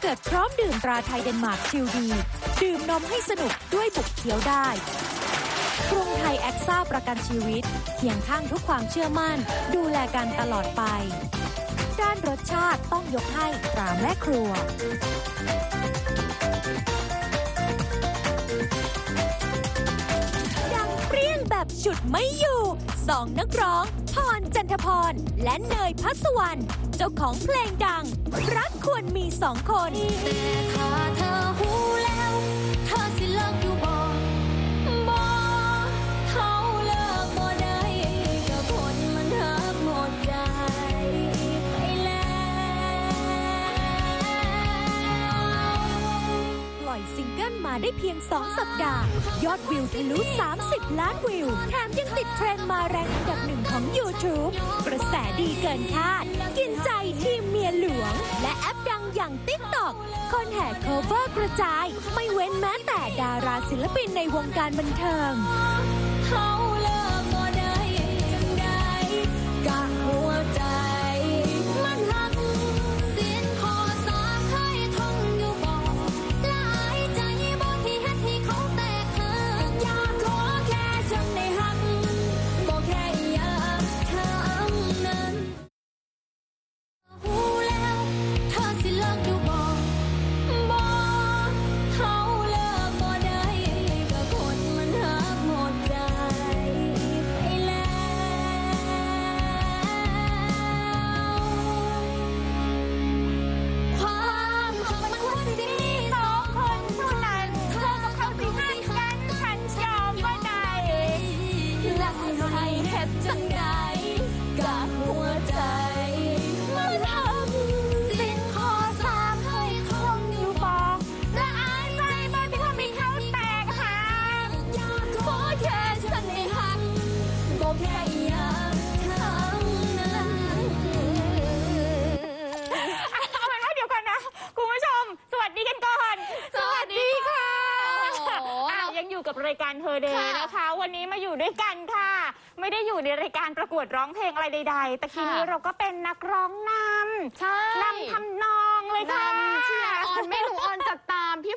เกิร์ตพร้อมดื่มตราไทยเดนมาร์กชิลดี ดื่มนมให้สนุกด้วยบุกเขียวได้กรุงไทยแอคซ่าประกันชีวิตเคียงข้างทุกความเชื่อมั่น ดูแลกันตลอดไป ด้านรสชาติต้องยกให้ตราแม่ครัวดังเปรี้ยงแบบฉุดไม่อยู่ สองนักร้อง พรจันทพร และเนยพัสวรรณ เจ้าของเพลงดัง รักควรมีสองคน แต่ถ้าเธอหูแล้ว เธอสิ มาได้เพียง 2 สัปดาห์ ยอดวิวทะลุ 30 ล้านวิว แถมยังติดเทรนด์มาแรงอันดับหนึ่งของ YouTube กระแสดีเกินคาด กินใจทีมเมียหลวง และแอปดังอย่าง TikTok คนแห่โคเวอร์กระจาย ไม่เว้นแม้แต่ดาราศิลปินในวงการบันเทิง วดร้องเพลงอะไรใดๆ แต่ทีนี้ค่ะเราก็เป็นนักร้องนำใช่นำทำนองเลยค่ะ นำเชียร์ออนไม่รู้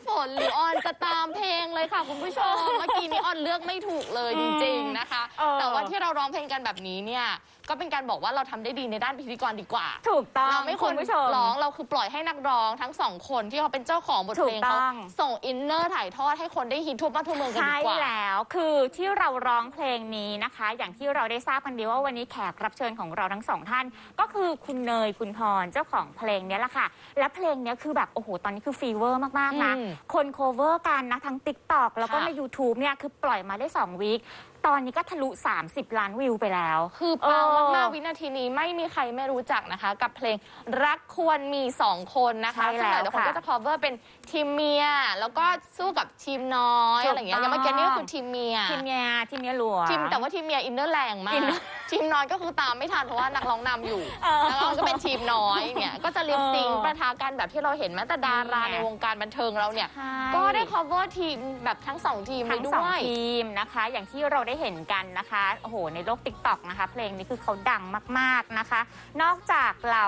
ฝนหรือออนจะตามเพลงเลยค่ะคุณผู้ชม เมื่อกี้นี้ออนเลือกไม่ถูกเลยจริง ๆนะคะ เออ แต่ว่าที่เราร้องเพลงกันแบบนี้เนี่ยก็เป็นการบอกว่าเราทำได้ดีในด้านพิธีกรดีกว่า ถูกต้องเราไม่ควรณผู้ชม ร้องเราคือปล่อยให้นักร้องทั้งสองคนที่เขาเป็นเจ้าของบทเพลงถูกต้เขาอง ส่งอินเนอร์ถ่ายทอดให้คนได้ฮิตทั่วบ้านทั่วเมืองกันใช่ดีกว่า แล้วคือที่เราร้องเพลงนี้นะคะ อย่างที่เราได้ทราบกันดีว่าวันนี้แขกรับเชิญของเราทั้งสองท่าน ก็คือคุณเนยคุณพรเจ้าของเพลงเนี้ยแหละค่ะ และเพลงเนี้ยคือแบบโอ้โหตอนนี้คือฟีเวอร์มากๆนะอืมคนโคเวอร์กันนะทั้ง t ิ k t o k แล้วก็ค่ะใน YouTube เนี่ยคือปล่อยมาได้ 2 วีค ตอนนี้ก็ทะลุ 30 ล้านวิวไปแล้ว คือปังเออมากๆวินาทีนี้ไม่มีใครไม่รู้จักนะคะ กับเพลงรักควรมีสองคนนะคะใช่ซึ่งหแล้ลายวๆคนค่ะก็จะ cover เป็นทีมเมีย แล้วก็สู้กับทีมน้อยถูกอะไรอย่างเงี้ยอย่างเมื่อกี้นี่ก็คือทีมเมียทีมเมียทีมเมียหลวง ทีมแต่ว่าทีมเมียอินเนอร์แรงมาอิกนเนอร์ทีมน้อยก็คือตามไม่ทันเพราะว่านักร้องนำอยู่เออนักร้องก็เป็นทีมน้อยเนี่ยก็จะลิปซิงเออประทากันแบบที่เราเห็นแม้แต่ดารานี่ไงในวงการบันเทิงเราเนี่ย ใช่ก็ได้ cover ทีมแบบทั้งสองทีมเลทั้ยงด้สองวย ทีมนะคะ อย่างที่เราได้เห็นกันนะคะ โอ้โห ในโลก t ิ k t o k นะคะ เพลงนี้คือเขาดังมากๆนะคะ นอกจากเหล่า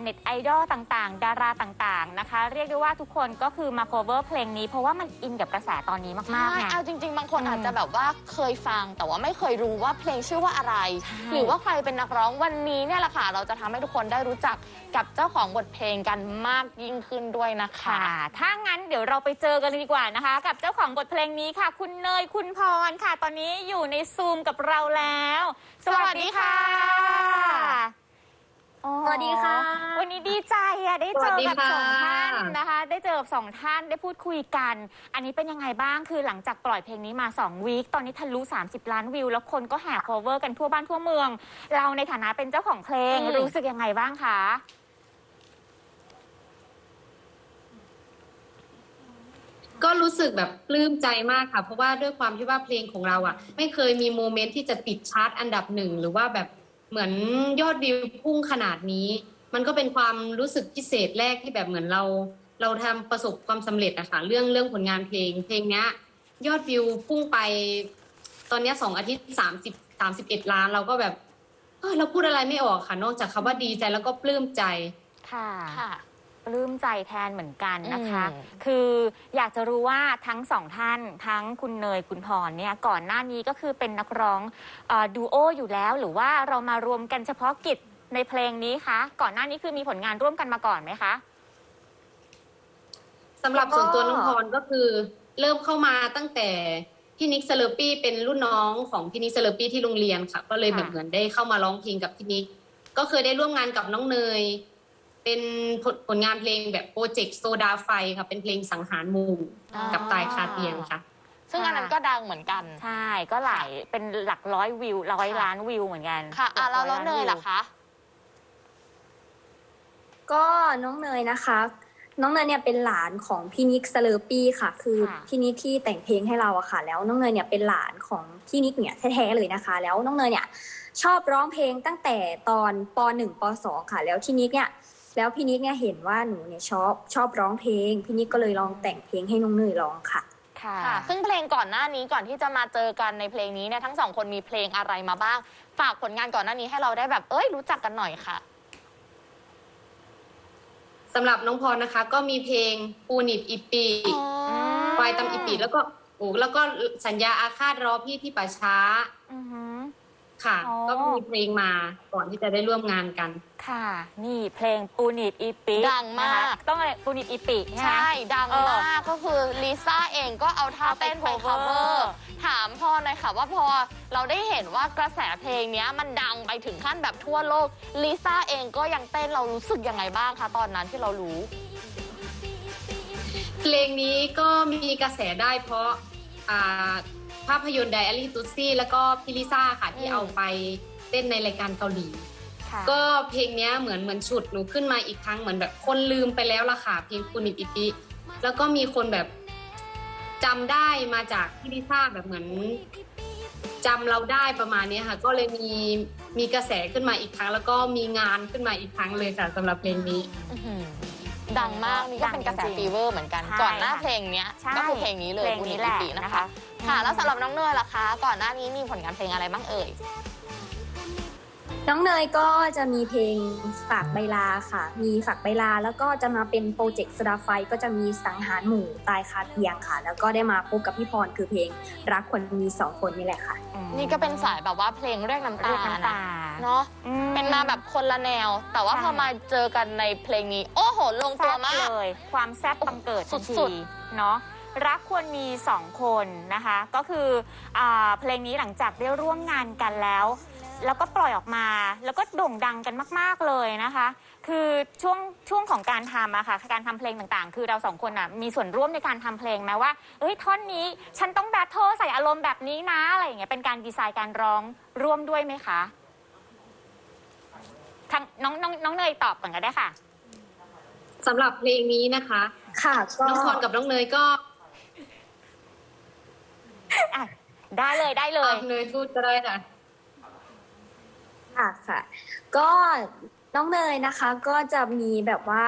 เน็ตไอดอลต่างๆ ดาราต่างๆนะคะ เรียกได้ว่าทุกคนก็คือมา cover เพลงนี้ เพราะว่ามันอินกับกระแสตอนนี้มากๆใช่ไงเอาจริง ๆ บางคนอืมอาจจะแบบว่าเคยฟังแต่ว่าไม่เคยรู้ว่าเพลงชื่อว่าอะไรใช่หรือว่าใครเป็นนักร้องวันนี้เนี่ยแหละค่ะ เราจะทำให้ทุกคนได้รู้จัก กับเจ้าของบทเพลงกันมากยิ่งขึ้นด้วยนะคะ ค่ะ ถ้างั้นเดี๋ยวเราไปเจอกันเลยดีกว่านะคะ กับเจ้าของบทเพลงนี้ค่ะ คุณเนยคุณพรค่ะ ตอนนี้อยู่ในซูมกับเราแล้ว สวัสดีค่ะสวัสดีค่ะวันนี้ดีใจอะได้เจอกับสองท่านนะคะ ได้เจอกับสองท่านได้พูดคุยกัน อันนี้เป็นยังไงบ้างคือหลังจากปล่อยเพลงนี้มา2วีคตอนนี้ทะลุ 30 ล้านวิว แล้วคนก็แห่ cover กันทั่วบ้านทั่วเมือง เราในฐานะเป็นเจ้าของเพลงอืม รู้สึกยังไงบ้างคะ ก็รู้สึกแบบปลื้มใจมากค่ะ เพราะว่าด้วยความที่ว่าเพลงของเราอะ ไม่เคยมีโมเมนต์ที่จะติดชาร์ตอันดับหนึ่งหรือว่าแบบเหมือนยอดวิวพุ่งขนาดนี้ มันก็เป็นความรู้สึกพิเศษแรกที่แบบเหมือนเรา เราทำประสบความสำเร็จอะค่ะเรื่องเรื่องผลงานเพลง เพลงเนี้ย ยอดวิวพุ่งไป ตอนเนี้ยสองอาทิตย์สามสิบสามสิบเอ็ดล้านเราก็แบบเออเราพูดอะไรไม่ออกค่ะ นอกจากคำว่าดีใจแล้วก็ปลื้มใจ ค่ะ ค่ะป ลื้มใจแทนเหมือนกันนะคะ อืม คืออยากจะรู้ว่าทั้งสองท่านทั้งคุณเนยคุณพรเนี่ยก่อนหน้านี้ก็คือเป็นนักร้องเออดูโออยู่แล้วหรือว่าเรามารวมกันเฉพาะกิจในเพลงนี้คะ ก่อนหน้านี้คือมีผลงานร่วมกันมาก่อนไหมคะ สำหรับส่วนตัวน้องพรก็คือเริ่มเข้ามาตั้งแต่พี่นิกเซเลอปี้เป็นรุ่นน้องของพี่นิกเซเลอปี้ที่โรงเรียนค่ะ ก็เลยแบบค่ะ เหมือนได้เข้ามาร้องเพลงกับพี่นิกก็เคยได้ร่วมงานกับน้องเนย เป็นผลผลงานเพลงแบบโปรเจกต์โซดาไฟค่ะ เป็นเพลงสังหารหมู่กับตายคาเตียงค่ะ ซึ่งอันนั้นก็ดังเหมือนกัน ใช่ก็หลายเป็นหลักร้อยวิวร้อยค่ะ ล้านวิวเหมือนกันค่ะอะแล้วแล้วหเนกร้ยล้าล่ะวิว คะ ก็น้องเนยนะคะ น้องเนยเนี่ยเป็นหลานของพี่นิกสเลอร์ปี้ค่ะ คือค่ะ พี่นิกที่แต่งเพลงให้เราอะค่ะ แล้วน้องเนยเนี่ยเป็นหลานของพี่นิกเนี่ยแท้ๆเลยนะคะ แล้วน้องเนยเนี่ยชอบร้องเพลงตั้งแต่ตอนป .1 ป .2 ค่ะ แล้วพี่นิกเนี่ย แล้วพี่นิกเนี่ยเห็นว่าหนูเนี่ยชอบชอบร้องเพลง พี่นิกก็เลยลองแต่งเพลงให้น้องเนยร้องค่ะ ค่ะ ค่ะ ซึ่งเพลงก่อนหน้านี้ก่อนที่จะมาเจอกันในเพลงนี้เนี่ยทั้งสองคนมีเพลงอะไรมาบ้าง ฝากผลงานก่อนหน้านี้ให้เราได้แบบเอ้ยรู้จักกันหน่อยค่ะ สำหรับน้องพรนะคะ ก็มีเพลงปูนิบอีปีมควายตำอีปีแล้วก็โอ้แล้วก็สัญญาอาฆาตรอพี่ที่ป่าช้า อือหือ ค่ะ อ๋อ ก็มีเพลงมาก่อนที่จะได้ร่วมงานกัน ค่ะ นี่เพลงปูนิดอีปิดังมาก นะคะต้องอะไรปูนิดอีปิใช่ไหมใช่ดังเออ มากก็คือลิซ่าเองก็เอาท่าเอาไปเต้นไป cover cover ถามพอหน่อยค่ะว่าพอเราได้เห็นว่ากระแสเพลงเนี้ยมันดังไปถึงขั้นแบบทั่วโลกลิซ่าเองก็ยังเต้นเรารู้สึกยังไงบ้างคะตอนนั้นที่เรารู้ เพลงนี้ก็มีกระแสได้เพราะอ่าภาพยนตร์ไดอารี่ตุซี่แล้วก็พิลิซ่าค่ะที่อืมเอาไปเต้นในรายการเกาหลีค่ะก็เพลงเนี้ยเหมือนเหมือนฉุดหนูขึ้นมาอีกครั้งเหมือนแบบคนลืมไปแล้วล่ะค่ะเพลงคูนิบอิปิแล้วก็มีคนแบบจำได้มาจากพิลิซ่าแบบเหมือนจำเราได้ประมาณเนี้ยค่ะ ก็เลยมีมีกระแสขึ้นมาอีกครั้ง แล้วก็มีงานขึ้นมาอีกครั้งเลยค่ะสำหรับเพลงนี้อื้อหือ ดังมากนี่ก็เป็นกระแสดังจริงๆฟีเวอร์เหมือนกันใช่ก่อนหน้าค่ะเพลงเนี้ยใช่ก็คือเพลงนี้เลยเพลงนี้แหละบุญอิปินะนะคะคะ ค่ะ แล้วสำหรับน้องเนยล่ะคะ ก่อนหน้านี้มีผลงานเพลงอะไรบ้างเอ่ย น้องเนยก็จะมีเพลงฝากใบลาค่ะ มีฝากใบลาแล้วก็จะมาเป็นโปรเจกต์สดาไฟก็จะมีสังหารหมู่ตายคาเตียงค่ะ แล้วก็ได้มาพบกับพี่พรคือเพลงรักคนมีสองคนนี่แหละค่ะอืมนี่ก็เป็นสายแบบว่าเพลงเรียกน้ำตาเรียกน้ำตาเนาะอืเป็นมาแบบคนละแนว แต่ว่าใช่พอมาเจอกันในเพลงนี้ โอ้โห ลงตัวแซ่บมากเลย ความแซ่บบังเกิดทันสุทีดเนาะ รักควรมีสองคนนะคะ ก็คืออาเพลงนี้หลังจากได้ร่วมงานกันแล้ว แล้วก็ปล่อยออกมาแล้วก็โด่งดังกันมาก ๆเลยนะคะ คือช่วงช่วงของการทำอะค่ะการทำเพลงต่างๆ คือเราสองคนอะมีส่วนร่วมในการทำเพลงไหมว่าเอ้ยท่อนนี้ฉันต้องแบทเทิลใส่อารมณ์แบบนี้นะอะไรอย่างเงี้ยเป็นการดีไซน์การร้องร่วมด้วยไหมคะทางน้องน้องน้องเนยตอบก่อนก็ได้ค่ะสำหรับเพลงนี้นะคะ ค่ะก็น้องพรกับน้องเนยก็ อะได้เลยได้เลย เอาเนยพูดก็ได้ค่ะ ค่ะค่ะ ก็น้องเนยนะคะก็จะมีแบบว่า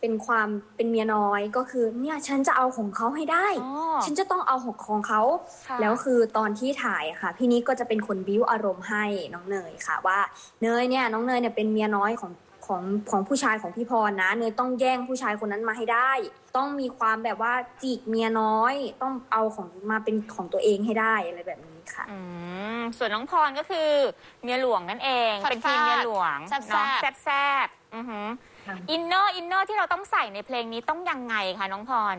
เป็นความเป็นเมียน้อยก็คือเนี่ยฉันจะเอาของเขาให้ได้ อ๋อฉันจะต้องเอาของของเขา ค่ะ แล้วคือตอนที่ถ่ายอะค่ะ พี่นิกก็จะเป็นคนบิ้วอารมณ์ให้น้องเนยค่ะ ว่าเนยเนี่ยน้องเนยเนี่ยเป็นเมียน้อยของ ของของผู้ชายของพี่พรนะ เนยต้องแย่งผู้ชายคนนั้นมาให้ได้ ต้องมีความแบบว่าจีกเมียน้อย ต้องเอาของมาเป็นของตัวเองให้ได้อะไรแบบนี้ค่ะ อืมส่วนน้องพรก็คือเมียหลวงนั่นเองแซ่บๆเป็นทีมเมียหลวงแซ่บๆ เนาะแซบๆอือหือค่ะ อินเนอร์อินเนอร์ที่เราต้องใส่ในเพลงนี้ต้องยังไงคะน้องพร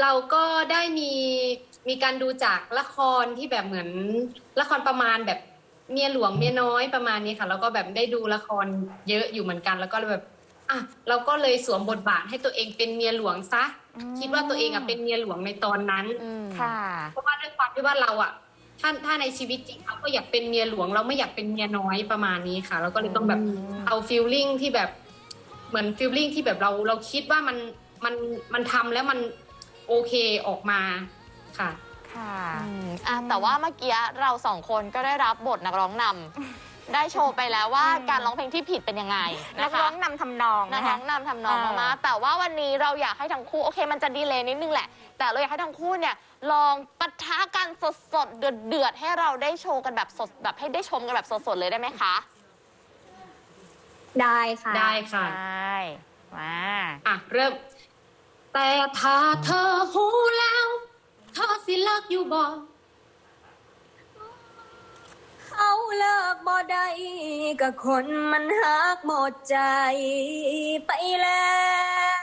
เราก็ได้มีมีการดูจากละครที่แบบเหมือนละครประมาณแบบ เมียหลวงเมียน้อยประมาณนี้ค่ะ แล้วก็แบบได้ดูละครเยอะอยู่เหมือนกัน แล้วก็เลยแบบอะเราก็เลยสวมบทบาทให้ตัวเองเป็นเมียหลวงซะ อืมคิดว่าตัวเองอะเป็นเมียหลวงในตอนนั้น อืมค่ะ เพราะว่าด้วยความที่ว่าเราอะถ้าถ้าในชีวิตจริงเราก็อยากเป็นเมียหลวง เราไม่อยากเป็นเมียน้อยประมาณนี้ค่ะ เราก็เลยต้องแบบเอาฟีลลิ่งที่แบบเหมือนฟีลลิ่งที่แบบเราเราคิดว่ามันมันมันทำแล้วมันโอเคออกมาค่ะ ค่ะ อืมอะแต่ว่าเมื่อกี้เราสองคนก็ได้รับบทนักร้องนำได้โชว์ไปแล้วว่าอืม การร้องเพลงที่ผิดเป็นยังไงนันะกคะร้องนำทำนองนักนะร้คะ องนำทำนองเออมากๆแต่ว่าวันนี้เราอยากให้ทั้งคู่โอเค มันจะดีเลย์นิดนึงแหละ แต่เราอยากให้ทั้งคู่เนี่ยลองปะทะกันสดๆเดือดๆให้เราได้โชว์กันแบบสดแบบให้ได้ชมกันแบบสดๆเลยได้ไหมคะ ได้ค่ะ ได้ค่ะใช่มาอะ เริ่ม แต่ถ้าเธอหูแล้ว เธอสิเลิกอยู่บ่เขาเลิกบ่ได้กับคนมันหักหมดใจไปแล้ว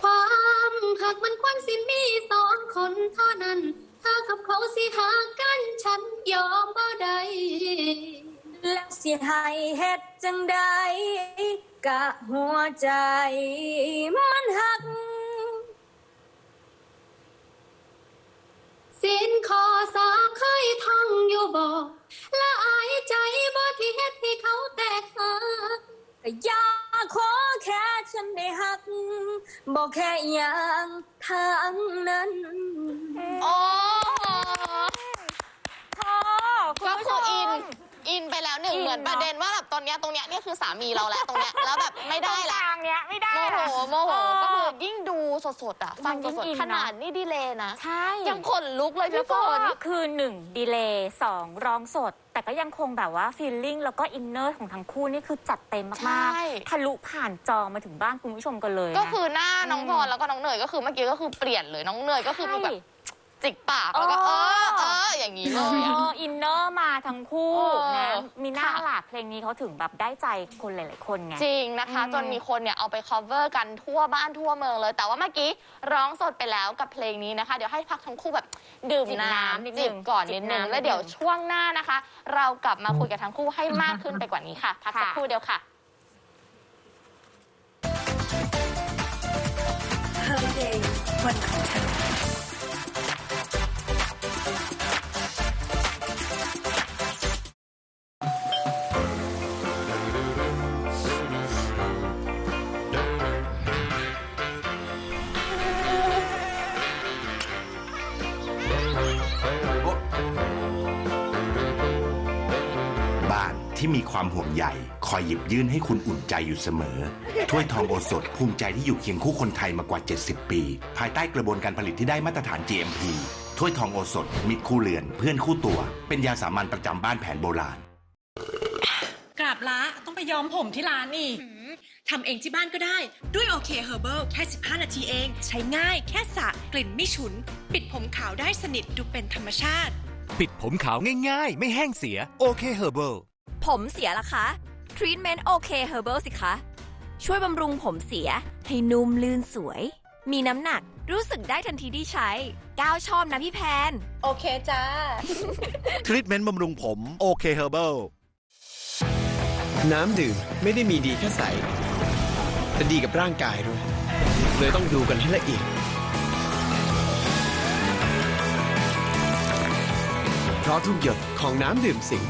ความหักมันควรสิมีสองคนเท่านั้น ถ้ากับเขาสิหากันฉันยอมบ่ได้แล้ว สิให้เฮ็ดจังใดกะหัวใจมันหัก สินคอสาเคยท่องอยู่บ่ละอายใจบ่ที่เฮ็ดให้เขาแตกหักอยากขอแค่ฉันได้หักบอกแค่อย่างทางนั้น โอ้โห โอ้คุณ ก็ ผู้ คื ช อ ม อิน อินไปแล้วหนึ่งอินเหมือนเนอะประเด็นว่าแบบตอนเนี้ยตรงเนี้ยเนี่ยคือสามีเราแล้วตรงเนี้ยแล้วแบบไม่ตรได้งกละลางเนี้ยไม่ได้โมโหอะโมโหเก็คือยิ่งดูสดๆอะมัฟังนยิ่งสดอินๆขนาดเนอะนี่ดีเลยนะ ใช่ยังขนลุกเลยแล้พี่วฝก็น คือหนึ่งดีเลย์สองร้องสด แต่ก็ยังคงแบบว่าฟีลลิ่งแล้วก็อินเนอร์ของทั้งคู่นี่คือจัดเต็มใช่ มากๆทะลุผ่านจอมาถึงบ้านคุณผู้ชมกันเลยนะ ก็คือหน้าน้องอืมพรแล้วก็น้องเนยก็คือเมื่อกี้ก็คือเปลี่ยนเลยน้องเนยก็คือมีแบบใช่ จิกปากแล้วก็เอเอออเอออย่างนี้เลยอะเอออินเนอร์มาทั้งคู่เออนะมีหน้าค่ะ หลากเพลงนี้เขาถึงแบบได้ใจคนหลาย ๆ คนไง จริงนะคะ อืม จนมีคนเนี่ยเอาไป cover กันทั่วบ้านทั่วเมืองเลย แต่ว่าเมื่อกี้ร้องสดไปแล้วกับเพลงนี้นะคะ เดี๋ยวให้พักทั้งคู่แบบดื่มจิบน้น้ำนิดำนึจิงบก่อนจินิบดนึงน้ำแล้วเดี๋ยวนิดนึง ช่วงหน้านะคะ เรากลับมาคุยกับทั้งคู่ให้มากขึ้นไปกว่านี้ค่ะ พักสักค่ะครู่เดียวค่ะ Her Day วันของเธ บ้านที่มีความห่วงใยคอยหยิบยื่นให้คุณอุ่นใจอยู่เสมอ ถ้วยทองโอสถภูมิใจที่อยู่เคียงคู่คนไทยมากว่า 70 ปี ภายใต้กระบวนการผลิตที่ได้มาตรฐาน GMP ถ้วยทองโอสถมิตรคู่เรือนเพื่อนคู่ตัว เป็นยาสามัญประจำบ้านแผนโบราณ กราบละต้องไปย้อมผมที่ร้านอีกทำเองที่บ้านก็ได้ ด้วยโอเคเฮอร์เบิลแค่ 15 นาทีเอง ใช้ง่าย แค่สระกลิ่นไม่ฉุน ปิดผมขาวได้สนิทดูเป็นธรรมชาติ ปิดผมขาวง่ายๆ ไม่แห้งเสียโอเคเฮอร์เบิลผมเสียละคะทรีทเมนต์โอเคเฮอร์เบิลสิคะ ช่วยบำรุงผมเสียให้นุ่มลื่นสวย มีน้ำหนักรู้สึกได้ทันทีที่ใช้ ก้าวชอบนะพี่แพน โอเคจ้า ทรีทเมนต์บำรุงผมโอเคเฮอร์เบิลน้ำดื่มไม่ได้มีดีแค่ใสแต่ดีกับร่างกายด้วย เลยต้องดูกันให้ละเอียด เพราะทุกหยดของน้ำดื่มสิง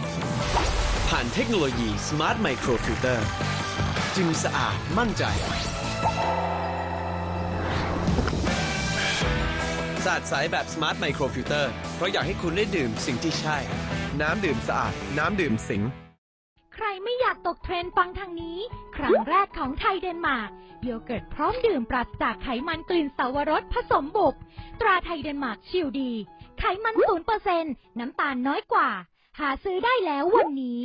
ผ่านเทคโนโลยี Smart Micro Filter จึงสะอาดมั่นใจสะอาดใสแบบ Smart Micro Filter เพราะอยากให้คุณได้ดื่มสิ่งที่ใช่ น้ำดื่มสะอาด น้ำดื่มสิงใครไม่อยากตกเทรนด์ฟังทางนี้ ครั้งแรกของไทยเดนมาร์กโยเกิร์ตพร้อมดื่มปราศจากไขมันกลิ่นสาวรสผสมบุบ ตราไทยเดนมาร์กชิลดี ไขมันศูนเปอร์เซ็นน้ำตาลน้อยกว่า หาซื้อได้แล้ววันนี้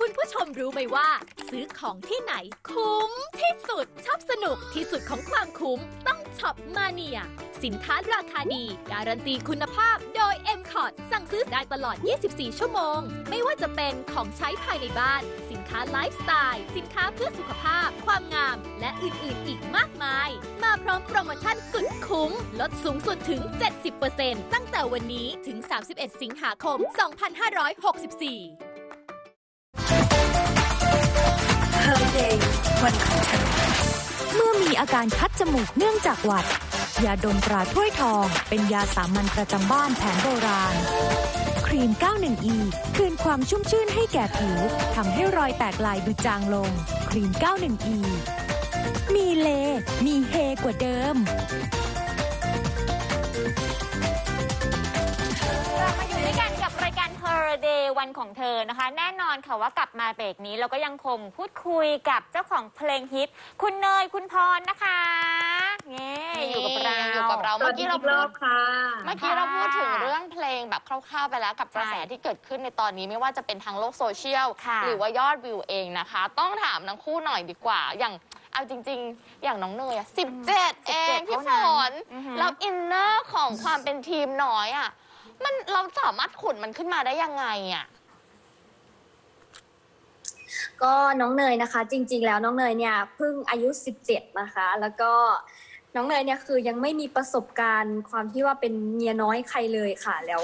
คุณผู้ชมรู้ไหมว่า ซื้อของที่ไหน คุ้มที่สุดชอบสนุกที่สุดของความคุ้มต้องช็อปมาเนีย สินค้าราคาดี การันตีคุณภาพโดย m c o t สั่งซื้อได้ตลอด 24 ชั่วโมง ไม่ว่าจะเป็นของใช้ภายในบ้าน สินค้าไลฟ์สไตล์ สินค้าเพื่อสุขภาพ ความงาม และอื่น ๆ อีกมากมาย มาพร้อมโปรโมชั่นสุดคุ้ม ลดสูงสุดถึง 70%ตั้งแต่วันนี้ถึง 31 สิงหาคม 2564 Her Day วันของฉันเมื่อมีอาการคัดจมูกเนื่องจากหวัด ยาดมตราถ้วยทอง เป็นยาสามัญประจำบ้านแผนโบราณ ครีม 91E คืนความชุ่มชื่นให้แก่ผิวทำให้รอยแตกลายดูจางลง ครีม 91E มีเล มีเฮกว่าเดิม รายการ Her เดย์วันของเธอนะคะ แน่นอนค่ะว่ากลับมาเบรกนี้เราก็ยังคงพูดคุยกับเจ้าของเพลงฮิต คุณเนยคุณพรนะคะเง่อยู่กับเราอยู่กับเราสวัสดีอีกรอบค่ะ เมื่อกี้เราพูดถึงเรื่องเพลงแบบคร่าวๆไปแล้วกับกระแสใช่ที่เกิดขึ้นในตอนนี้ไม่ว่าจะเป็นทางโลกโซเชียลค่ะหรือว่ายอดวิวเองนะคะ ต้องถามทั้งคู่หน่อยดีกว่าอย่างเอาจริง ๆ อย่างน้องเนยอะ17เองพี่ฝนอือหือแล้วอินเนอร์ของความเป็นทีมน้อยอะ มันเราสามารถขุดมันขึ้นมาได้ยังไงอะ ก็น้องเนยนะคะ จริง ๆ แล้วน้องเนยเนี่ยเพิ่งอายุ 17 นะคะ แล้วก็น้องเนยเนี่ยคือยังไม่มีประสบการณ์ความที่ว่าเป็นเมียน้อยใครเลยค่ะแล้ว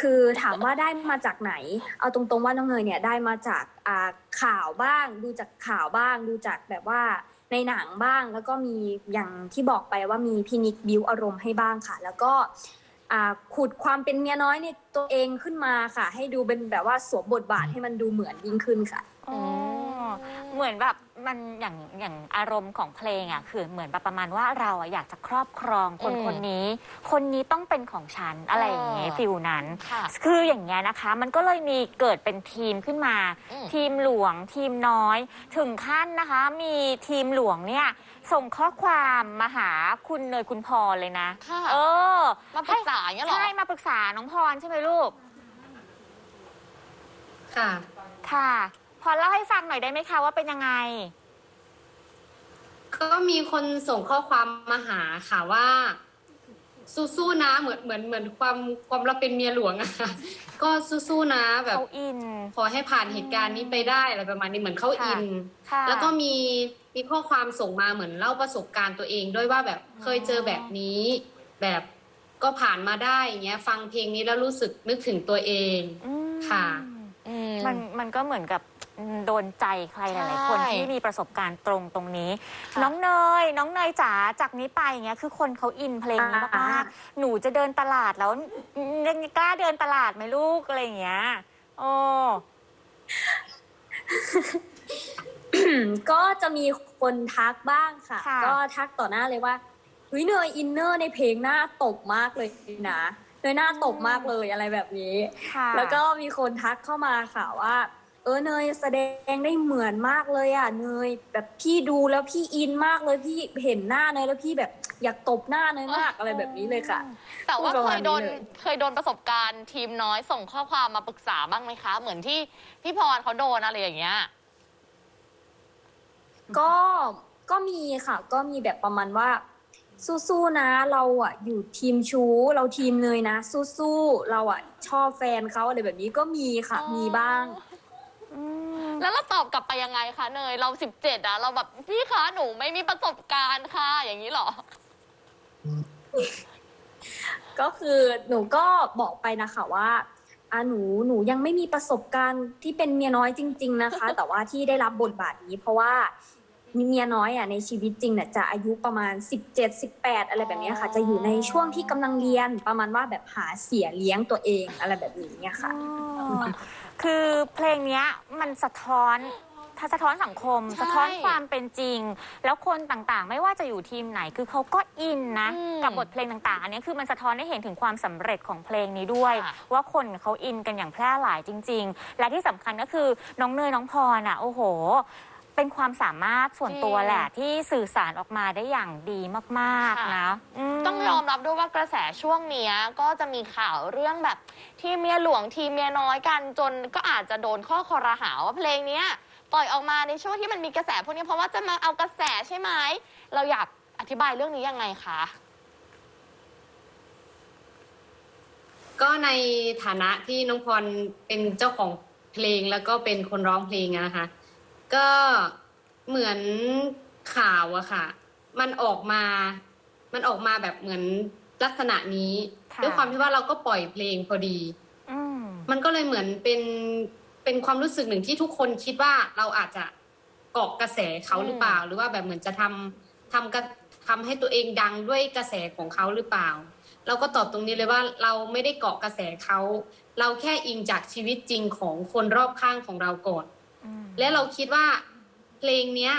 คือถามว่าได้มาจากไหน เอาตรงๆว่าน้องเนยเนี่ยได้มาจากอ่าข่าวบ้าง ดูจากข่าวบ้าง ดูจากแบบว่าในหนังบ้างแล้วก็มีอย่างที่บอกไปว่ามีพินิกบิวอารมณ์ให้บ้างค่ะ แล้วก็อ่า ขุดความเป็นเมียน้อยในตัวเองขึ้นมาค่ะ ให้ดูเป็นแบบว่าสวมบทบาทให้มันดูเหมือนยิ่งขึ้นค่ะอ๋อ เหมือนแบบมันอย่างอย่างอารมณ์ของเพลงอะคือเหมือนแบบประมาณว่าเราอะอยากจะครอบครองคนอืมคนนี้ คนนี้ต้องเป็นของฉันอะไรอย่างเงี้ยเออฟิลนั้น ค่ะคืออย่างเงี้ยนะคะ มันก็เลยมีเกิดเป็นทีมขึ้นมา อืม ทีมหลวง ทีมน้อย ถึงขั้นนะคะ มีทีมหลวงเนี่ยส่งข้อความมาหาคุณเนยคุณพรเลยนะค่ะ เออ มาปรึกษาอย่างเงี้ยเหรอ ใช่ มาปรึกษาน้องพรใช่ไหมลูก ค่ะ ค่ะ พอเล่าให้ฟังหน่อยได้ไหมคะว่าเป็นยังไง ก็มีคนส่งข้อความมาหาค่ะว่าสู้ๆนะเหมือนเหมือนเหมือนความความเราเป็นเมียหลวงอะค่ะก็สู้ๆนะแบบเขาอิน ขอให้ผ่านเหตุการณ์นี้ไปได้อะไรประมาณนี้เหมือนเขาค่ะอิน ค่ะแล้วก็มีมีข้อความส่งมาเหมือนเล่าประสบการณ์ตัวเอง ด้วยว่าแบบเคยเจอแบบนี้ แบบก็ผ่านมาได้อย่างเงี้ย ฟังเพลงนี้แล้วรู้สึกนึกถึงตัวเองอืมค่ะ อืมมันมันก็เหมือนกับ โดนใจใครหลายๆคนใช่ ที่มีประสบการณ์ตรงตรงนี้ค่ะน้องเนย น้องเนยจ๋าจากนี้ไปเงี้ยคือคนเขาอินเพลงนี้อ่ามากๆหนูจะเดินตลาดแล้วยังกล้าเดินตลาดไหมลูกอะไรอย่างเงี้ยโอ้ก็จะมีคนทักบ้างค่ะ ค่ะ ก็ทักต่อหน้าเลยว่าเฮ้ยเนยอินเนอร์ในเพลงหน้าตบมากเลยนะเนยหน้าตบมากเลยอะไรแบบนี้ ค่ะ แล้วก็มีคนทักเข้ามาค่ะว่า เออเนยแสดงได้เหมือนมากเลยอะเนยแบบพี่ดูแล้วพี่อินมากเลยพี่เห็นหน้าเนยแล้วพี่แบบอยากตบหน้าเนยมากอะไรแบบนี้เลยค่ะ แต่ว่าพูดประเคมาณยโดนนี้เลยเคยโดนประสบการณ์ทีมน้อยส่งข้อความมาปรึกษาบ้างไหมคะ เหมือนที่พี่พรเขาโดนอะไรอย่างเงี้ยก็ก็มีค่ะ ก็มีแบบประมาณว่า สู้ๆนะเราอะอยู่ทีมชู้เราทีมเนยนะ สู้ๆเราอะชอบแฟนเขาอะไรแบบนี้ก็มีค่ะอ๋อมีบ้าง แล้วเราตอบกลับไปยังไงคะเนยเราสิบเจ็ดอะเราแบบพี่คะหนูไม่มีประสบการณ์ค่ะ อย่างนี้เหรอ ก็คือหนูก็บอกไปนะคะว่าอะหนูหนูยังไม่มีประสบการณ์ที่เป็นเมียน้อยจริง ๆนะคะ แต่ว่าที่ได้รับบทบาทนี้เพราะว่ามีเมียน้อยอะในชีวิตจริงเนี่ยจะอายุประมาณ 17 18 อะไรแบบเนี้ยค่ะ จะอยู่ในช่วงที่กำลังเรียนประมาณว่าแบบหาเสียเลี้ยงตัวเองอะไรแบบนี้เนี่ยค่ะอ๋อ คือเพลงเนี้ยมันสะท้อนถ้าสะท้อนสังคม ใช่สะท้อนความเป็นจริง แล้วคนต่างๆ ไม่ว่าจะอยู่ทีมไหนคือเขาก็อินนะ อืมกับบทเพลงต่างๆ อันนี้คือมันสะท้อนให้เห็นถึงความสำเร็จของเพลงนี้ด้วย ค่ะ ว่าคนเขาอินกันอย่างแพร่หลายจริง ๆ และที่สำคัญก็คือน้องเนยน้องพรอะโอ้โห เป็นความสามารถส่วนตัวแหละที่สื่อสารออกมาได้อย่างดีมากๆนะม ต้องยอมรับด้วยว่ากระแสช่วงเนี้ยก็จะมีข่าวเรื่องแบบทีมเมียหลวงทีมเมียน้อยกันจนก็อาจจะโดนข้อคอรหาว่าเพลงเนี้ยปล่อยออกมาในช่วงที่มันมีกระแสพวกนี้เพราะว่าจะมาเอากระแสใช่ไหมเราอยากอธิบายเรื่องนี้ยังไงคะ ก็ในฐานะที่น้องพรเป็นเจ้าของเพลงแล้วก็เป็นคนร้องเพลงอะนะคะ ก็เหมือนข่าวอะค่ะ มันออกมา มันออกมาแบบเหมือนลักษณะนี้ค่ะ ด้วยความที่ว่าเราก็ปล่อยเพลงพอดี อืมมันก็เลยเหมือนเป็นเป็นความรู้สึกหนึ่งที่ทุกคนคิดว่าเราอาจจะเกาะกระแสเขาหรือเปล่า หรือว่าแบบเหมือนจะทำทำกระทำให้ตัวเองดังด้วยกระแสของเขาหรือเปล่า เราก็ตอบตรงนี้เลยว่าเราไม่ได้เกาะกระแสเขา เราแค่อิงจากชีวิตจริงของคนรอบข้างของเราก่อนอืม และเราคิดว่าเพลงเนี้ย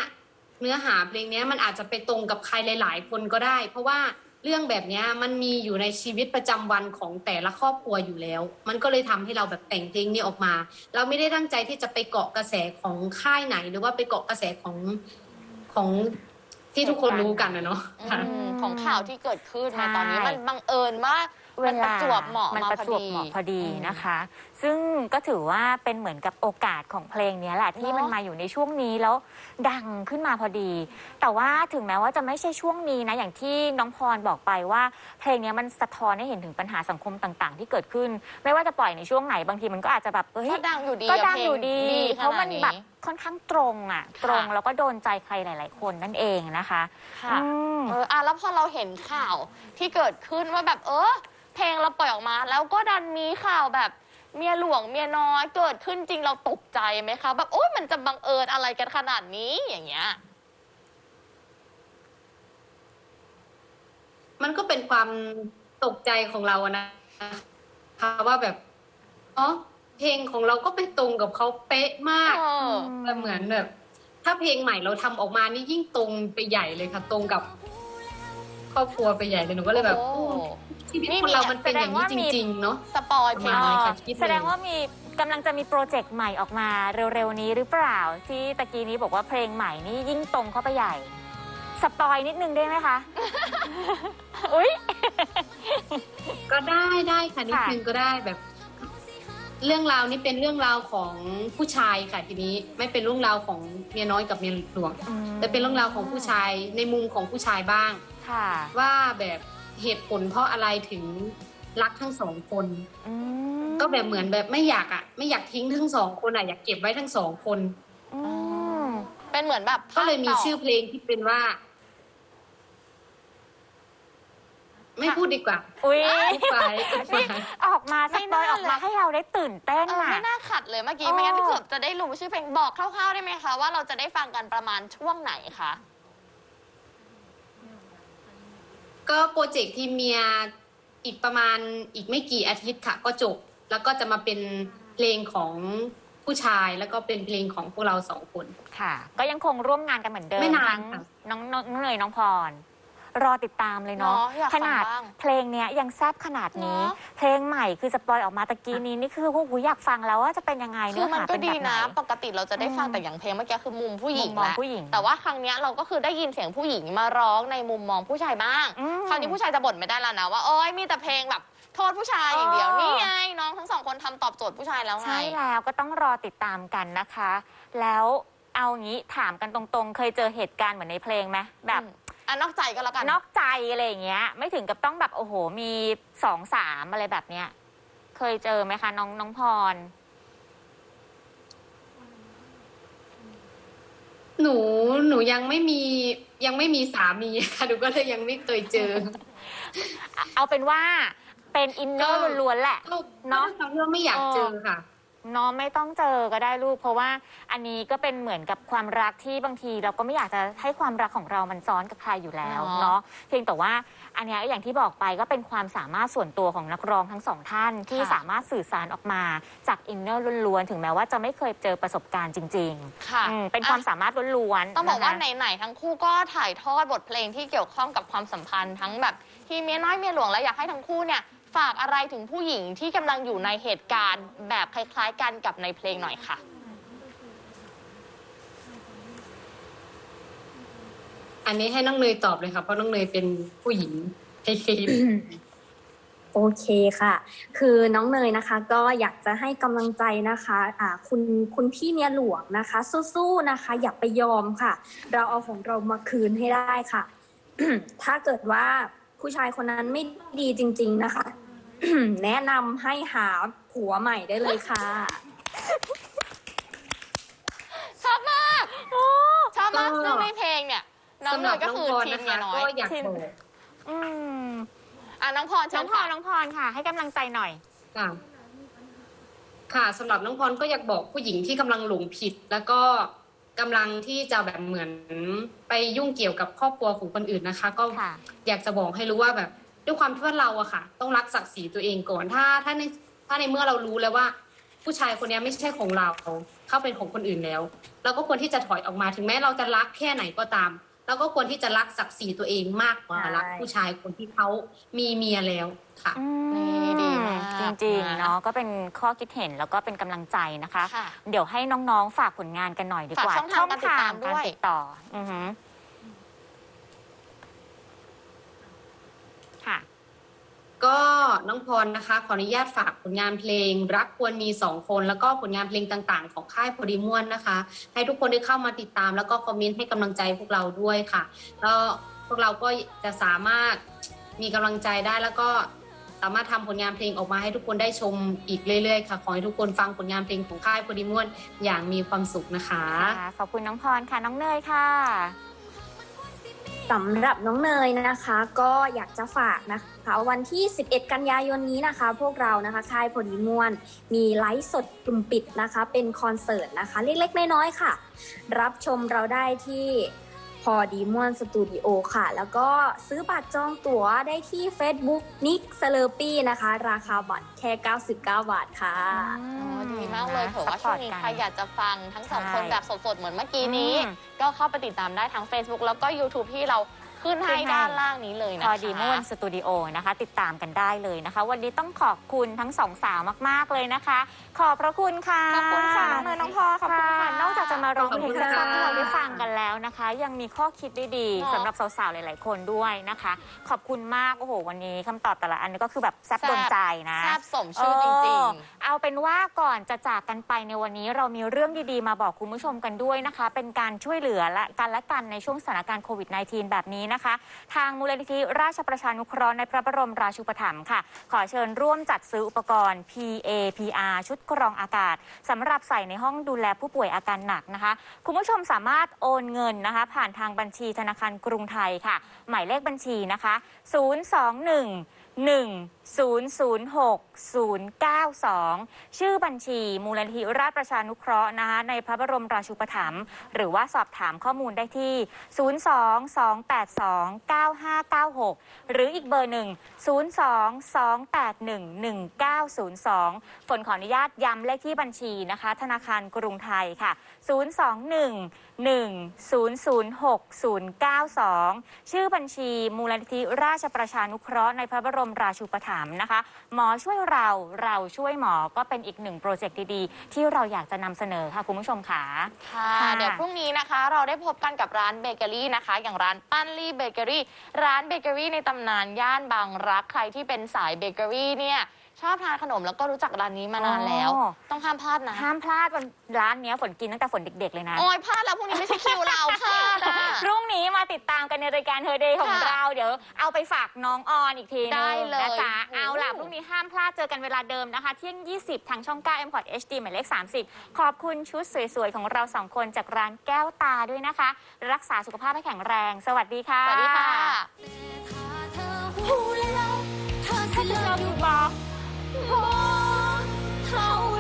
เนื้อหาเพลงเนี้ยมันอาจจะไปตรงกับใครหลาย ๆ คนก็ได้ เพราะว่าเรื่องแบบเนี้ยมันมีอยู่ในชีวิตประจำวันของแต่ละครอบครัวอยู่แล้ว มันก็เลยทำให้เราแบบแต่งเพลงนี้ออกมา เราไม่ได้ตั้งใจที่จะไปเกาะกระแสของค่ายไหน หรือว่าไปเกาะกระแสของของ ที่ทุกคนรู้กันนะเนาะค่ะ อืมของข่าวที่เกิดขึ้นใช่ ในตอนนี้มันบังเอิญมากเวมันปลาระจวบเหมาะมันมาประพอจวบดี เหมาะพอดีอืมนะคะ ซึ่งก็ถือว่าเป็นเหมือนกับโอกาสของเพลงเนี้ยแหละที่เนอะมันมาอยู่ในช่วงนี้แล้วดังขึ้นมาพอดี แต่ว่าถึงแม้ว่าจะไม่ใช่ช่วงนี้นะอย่างที่น้องพรบอกไปว่า เพลงเนี้ยมันสะท้อนให้เห็นถึงปัญหาสังคมต่าง ๆ ที่เกิดขึ้น ไม่ว่าจะปล่อยในช่วงไหนบางทีมันก็อาจจะแบบเฮ้ยก็ดังอยู่ดีก็อะดังอยู่ดี เพลงเพราะมันขนาดนี้แบบ ค่อนข้างตรงอะค่ะ ตรงแล้วก็โดนใจใครหลาย ๆ คนนั่นเองนะคะค่ะอืม เอออะแล้วพอเราเห็นข่าวที่เกิดขึ้นว่าแบบเออเพลงเราปล่อยออกมา แล้วก็ดันมีข่าวแบบเมียหลวงเมียน้อยเกิดขึ้นจริงเราตกใจไหมคะ แบบโอ้ยมันจะบังเอิญอะไรกันขนาดนี้อย่างเงี้ย มันก็เป็นความตกใจของเราอะนะคะว่าแบบอ๋อ เพลงของเราก็ไปตรงกับเขาเป๊ะมากเออแต่เหมือนแบบ ถ้าเพลงใหม่เราทำออกมานี่ยิ่งตรงไปใหญ่เลยค่ะ ตรงกับ ครอบครัวไปใหญ่เลยหนูก็เลยแบบโอ้ชีวิตคนเรามันเป็นอย่างนี้จริง ๆ เนาะสปอยเพลงมาหน่อยค่ะค่ะคิดเลยแสดงว่ามีกำลังจะมีโปรเจกต์ใหม่ออกมาเร็วๆนี้หรือเปล่า ที่ตะกี้นี้บอกว่าเพลงใหม่นี่ยิ่งตรงเข้าไปใหญ่ สปอยนิดนึงได้ไหมคะอุ้ยก็ได้ได้ค่ะนิดค่ะนึงก็ได้แบบ เรื่องราวนี้เป็นเรื่องราวของผู้ชายค่ะทีนี้ไม่เป็นเรื่องราวของเมียน้อยกับเมียหลวง อืมแต่เป็นเรื่องราวของผู้ชายในมุมของผู้ชายบ้าง ค่ะ ว่าแบบเหตุผลเพราะอะไรถึงรักทั้งสองคน อืมก็แบบเหมือนแบบไม่อยากอะไม่อยากทิ้งทั้งสองคนอะอยากเก็บไว้ทั้งสองคน อืมเป็นเหมือนแบบก็เลยมีภาคต่ชื่อเพลงที่เป็นว่า ไม่พูดดีกว่าอุ้ยพูดไปพูดไปนี่ออกมาสปอยออกมาให้เราได้ตื่นเต้นเอออะไม่น่าขัดเลยเมื่อกี้เออไม่งั้นเกือบจะได้รู้ชื่อเพลงบอกคร่าวๆได้ไหมคะว่าเราจะได้ฟังกันประมาณช่วงไหนคะก็โปรเจกต์ทีมเมียอีกประมาณอีกไม่กี่อาทิตย์ค่ะ ก็จบ แล้วก็จะมาเป็นเพลงของผู้ชายแล้วก็เป็นเพลงของพวกเราสองคนค่ะ ก็ยังคงร่วมงานกันเหมือนเดิมไม่นานทั้งค่ะน้องน้องน้องเนยน้องพร รอติดตามเลยเนาะเนาะอยากขฟังนาดบ้างเพลงเนี้ยยังแซบขนาดนี้ เนอะเพลงใหม่คือสปอยออกมาตะกี้นี้นี่คือโอ้โหอยากฟังแล้วว่าจะเป็นยังไงคืเนื้ออมันหาก็เป็นดีแบบไหน นะ ปกติเราจะได้ฟังอืมแต่อย่างเพลงเมื่อกี้คือมุมผู้หญิงมุมมองแหละผู้หญิงแต่ว่าครั้งเนี้ยเราก็คือได้ยินเสียงผู้หญิงมาร้องในมุมมองผู้ชายบ้าง อืมคราวนี้ผู้ชายจะบ่นไม่ได้แล้วนะว่าโอ๊ยมีแต่เพลงแบบโทษผู้ชายอย่างเดียว เออ นี่ไงน้องทั้งสองคนทำตอบโจทย์ผู้ชายแล้วไง ใช่แล้วก็ต้องรอติดตามกันนะคะ แล้วเอางี้ถามกันตรงๆ เคยเจอเหตุการณ์เหมือนในเพลงไหมแบบอืม อะนอกใจก็แล้วกัน นอกใจอะไรอย่างเงี้ย ไม่ถึงกับต้องแบบโอ้โห มีสองสามอะไรแบบเนี้ย เคยเจอไหมคะน้องน้องพร หนูหนูยังไม่มียังไม่มีสามีค่ะหนูก็เลยยังไม่เคยเจอ เอาเป็นว่าเป็นอินเนอร์ก็ ล้วนๆแหละ ก็เนาะ ทำเรื่องไม่อยากเจอค่ะ น้องไม่ต้องเจอก็ได้ลูก เพราะว่าอันนี้ก็เป็นเหมือนกับความรักที่บางทีเราก็ไม่อยากจะให้ความรักของเรามันซ้อนกับใครอยู่แล้วเนาะ เนาะเพียงแต่ว่าอันเนี้ยอย่างที่บอกไปก็เป็นความสามารถส่วนตัวของนักร้องทั้งสองท่าน ที่สามารถสื่อสารออกมาจากอินเนอร์ล้วนๆ ถึงแม้ว่าจะไม่เคยเจอประสบการณ์จริงค่ะๆอืมเป็นความสามารถล้วนๆต้องบอกว่านะคะ ไหนๆทั้งคู่ก็ถ่ายทอดบทเพลงที่เกี่ยวข้องกับความสัมพันธ์ทั้งแบบที่เมียน้อยเมียหลวงแล้วอยากให้ทั้งคู่เนี่ย ฝากอะไรถึงผู้หญิงที่กำลังอยู่ในเหตุการณ์แบบคล้ายๆกันกับในเพลงหน่อยค่ะ อันนี้ให้น้องเนยตอบเลยค่ะเพราะน้องเนยเป็นผู้หญิงในคลิป โอเคค่ะ คือน้องเนยนะคะ ก็อยากจะให้กำลังใจนะคะอ่าคุณคุณพี่เมียหลวงนะคะ สู้ๆนะคะ อย่าไปยอมค่ะ เราเอาของเรามาคืนให้ได้ค่ะ ถ้าเกิดว่าผู้ชายคนนั้นไม่ดีจริง ๆนะคะ แนะนำให้หาผัวใหม่ได้เลยค่ะ ชอบมากชอบมากก็ซึ่งในเพลงเนี่ย น้องสำหเนรับยก็น้องคือพรทีมนะเมีคะยน้อก็ยอยากบอกอืมอะน้องพรเชิน้อญงพรค่ะน้องพรค่ะ ให้กำลังใจหน่อย ค่ะ ค่ะสำหรับน้องพรก็อยากบอกผู้หญิงที่กำลังหลงผิด แล้วก็กำลังที่จะแบบเหมือนไปยุ่งเกี่ยวกับครอบครัวของคนอื่นนะคะ ก็ค่ะ อยากจะบอกให้รู้ว่าแบบ ด้วยความที่ว่าเราอะค่ะ ต้องรักศักดิ์ศรีตัวเองก่อนถ้าถ้าในถ้าในเมื่อเรารู้แล้วว่า ผู้ชายคนนี้ไม่ใช่ของเราเขาเป็นของคนอื่นแล้ว เราก็ควรที่จะถอยออกมาถึงแม้เราจะรักแค่ไหนก็ตามเราก็ควรที่จะรักศักดิ์ศรีตัวเองมากกว่าใช่รักผู้ชายคนที่เขามีเมียแล้วค่ะอืมนี่ดีมากจริงนะๆเนาะก็เป็นข้อคิดเห็นแล้วก็เป็นกำลังใจนะคะค่ะเดี๋ยวให้น้องๆฝากผลงานกันหน่อยดีกว่าฝากช่องทางการติดตามด้วยการติดต่อ อือหือค่ะ ก็น้องพรนะคะ ขออนุญาตฝากผลงานเพลง รักควรมีสองคน แล้วก็ผลงานเพลงต่างๆ ของค่ายโพดีม่วนนะคะ ให้ทุกคนได้เข้ามาติดตาม แล้วก็คอมเมนต์ให้กำลังใจพวกเราด้วยค่ะแล้วพวกเราก็จะสามารถมีกำลังใจได้แล้วก็สามารถทำผลงานเพลงออกมาให้ทุกคนได้ชมอีกเรื่อยๆ ค่ะขอให้ทุกคนฟังผลงานเพลงของค่ายโพดีม่วนอย่างมีความสุขนะคะ ค่ะขอบคุณน้องพรค่ะน้องเนยค่ะ สำหรับน้องเนยนะคะก็อยากจะฝากนะคะวันที่ 11 กันยายนนี้นะคะ พวกเรานะคะค่ายพอดีม่วนมีไลฟ์สดกลุ่มปิดนะคะ เป็นคอนเสิร์ตนะคะ เล็กๆน้อยๆค่ะ รับชมเราได้ที่ พอดีม่วนสตูดิโอค่ะ แล้วก็ซื้อบัตรจองตั๋วได้ที่ Facebook นิกเซเลปี้นะคะ ราคาบัตรแค่ 99 บาทค่ะ อ๋อดีมากเลยเผื่อว่าช่วงนี้ใครอยากจะฟังทั้งสองคนใช่แบบสดๆ เหมือนเมื่อกี้นี้ อืม ก็เข้าไปติดตามได้ทั้ง Facebook แล้วก็ YouTube ที่เราขึ้นให้ขึ้นให้ด้านล่างนี้เลยพนะคะอดีม่วนสตูดิโอนะคะ ติดตามกันได้เลยนะคะ วันนี้ต้องขอบคุณทั้งสองสาวมาก ๆ เลยนะคะ ขอบพระคุณค่ะขอบคุณค่ะน้องเนยน้องพอขอบคุณค่ะนอกจากจะมาร้องเพลงขอบคุณสั้นๆค่ะให้เราได้ฟังกันแล้วนะคะ ยังมีข้อคิดดีเนาะๆสำหรับสาวๆหลาย ๆ คนด้วยนะคะ ขอบคุณมากโอ้โห วันนี้คำตอบแต่ละอันนี้ก็คือแบบแซ่บแซ่บโดนใจนะแซ่บสมชื่อจริงเออเอาเป็นว่าก่อนจะจากกันไปในวันนี้เรามีเรื่องดีๆ มาบอกคุณผู้ชมกันด้วยนะคะ เป็นการช่วยเหลือและกันและกันในช่วงสถานการณ์โควิด -19 แบบนี้นะคะ ทางมูลนิธิราชประชานุเคราะห์ในพระบรมราชูปถัมภ์ค่ะ ขอเชิญร่วมจัดซื้ออุปกรณ์ PAPR ชุดกรองอากาศ สำหรับใส่ในห้องดูแลผู้ป่วยอาการหนักนะคะ คุณผู้ชมสามารถโอนเงินนะคะ ผ่านทางบัญชีธนาคารกรุงไทยค่ะ หมายเลขบัญชีนะคะ 0211 006092 ชื่อบัญชี มูลนิธิราชประชานุเคราะห์นะคะในพระบรมราชูปถัมภ์หรือว่าสอบถามข้อมูลได้ที่ 022829596 หรืออีกเบอร์หนึ่ง 022811902 ฝนขออนุญาตย้ำเลขที่บัญชีนะคะ ธนาคารกรุงไทยค่ะ 021-1006092 ชื่อบัญชีมูลนิธิราชประชานุเคราะห์ในพระบรมราชูปถัมภ์นะคะ หมอช่วยเราเราช่วยหมอก็เป็นอีกหนึ่งโปรเจกต์ดีๆ ที่เราอยากจะนำเสนอค่ะคุณผู้ชมค่ะ ค่ะค่ะ เดี๋ยวพรุ่งนี้นะคะ เราได้พบกันกับร้านเบเกอรี่นะคะ อย่างร้านปั้นลี่เบเกอรี่ ร้านเบเกอรี่ในตำนานย่านบางรัก ใครที่เป็นสายเบเกอรี่เนี่ยชอบทานขนมแล้วก็รู้จักร้านนี้มานานแล้ว อ๋อ ต้องห้ามพลาดนะห้ามพลาดวันร้านเนี้ยฝนกินตั้งแต่ฝนเด็ก ๆ เลยนะ โอ้ยพลาดแล้วพรุ่งนี้ไม่ใช่คิวเราพลาดอะ พรุ่งนี้มาติดตามกันในรายการเฮอ r เดย์ของค่ะเราเดี๋ยวเอาไปฝากน้องออนอีกทีนึได้งเลยนะจ๊ะโอ้โห เอาล่ะ พรุ่งนี้ห้ามพลาดเจอกันเวลาเดิมนะคะ เที่ยง 20 ทางช่อง 9 m p o r t HD หมายเลข 30 ขอบคุณชุดสวย ๆ ของเราสองคนจากร้านแก้วตาด้วยนะคะ รักษาสุขภาพให้แข็งแรง สวัสดีค่ะสวัสดีค่ะ ถ้าเธอหูแล้วเธอถ้าสิจะเลิเรากอยู่บอก 我逃